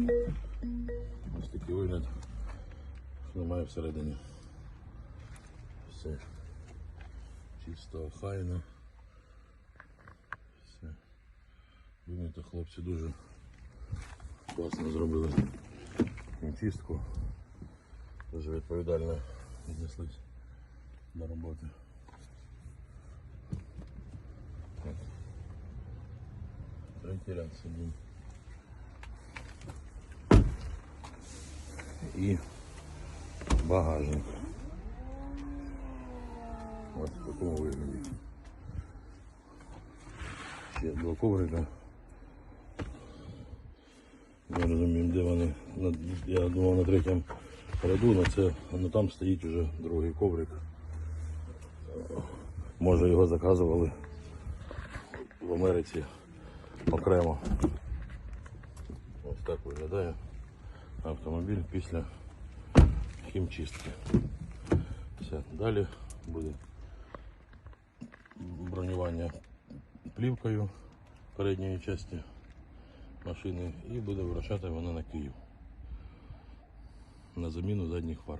Ось такий вигляд. Немає всередині. Все. Чисто, охайно. Все. Думаєте, хлопці дуже класно зробили чистку. Дуже відповідально віднеслись до роботи. Так. Третій ряд сидим. І багажник. Ось в такому вигляді. Ще два коврика. Не розумію, де вони. Я думав на третьому ряду, але це ну, там стоїть вже другий коврик. Може його заказували в Америці окремо. Ось так виглядає автомобіль після хімчистки. Все, далі буде бронювання плівкою передньої частини машини і буде вирушати вона на Київ на заміну задніх фар.